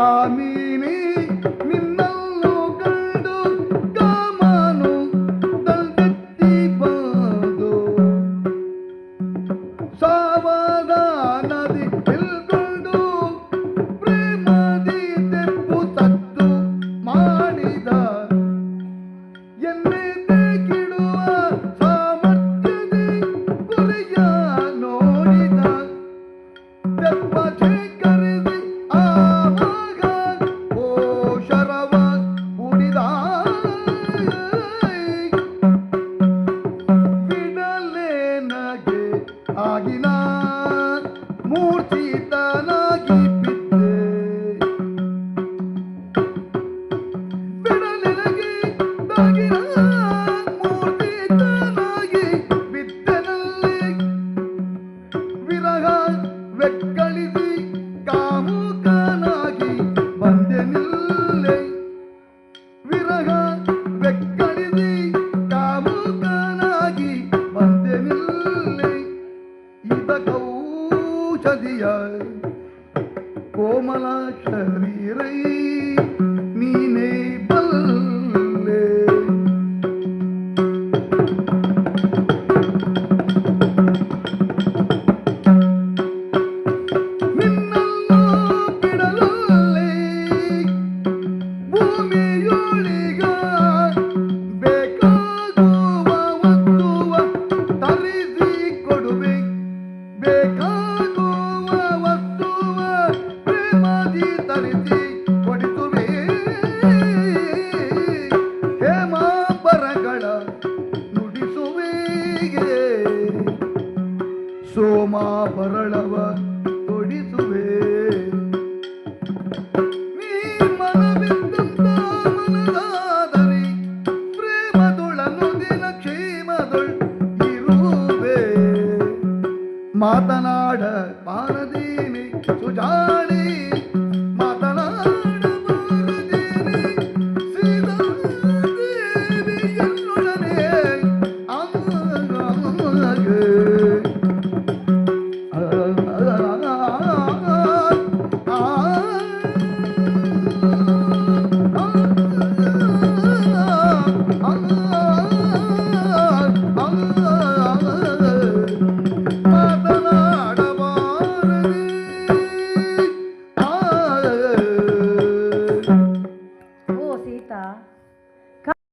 ಕಾಮಿನಿ ನಿನ್ನಲ್ಲೂ ಕಂಡು ನಿಲ್ಕೊಂಡು ಪ್ರೇಮದಿ ತೆಪ್ಪು ಮಾಡಿದ. ಸಾಮರ್ಥ್ಯದಿ ಗುರಿಯ ನೋಡಿದ. ಮೂರ್ಛಿತನಾಗಿ கொண்டாய் கோமலாட்ச வீரை நீ நெய்பல் ಪ್ರೇಮ ಪರಳವ ಕೊಡಿಸುವೆ. ನೀ ಮನವಿದ್ದಂತ ಮನದಾದರೆ ಮಾತನಾಡ ಸುಜಾ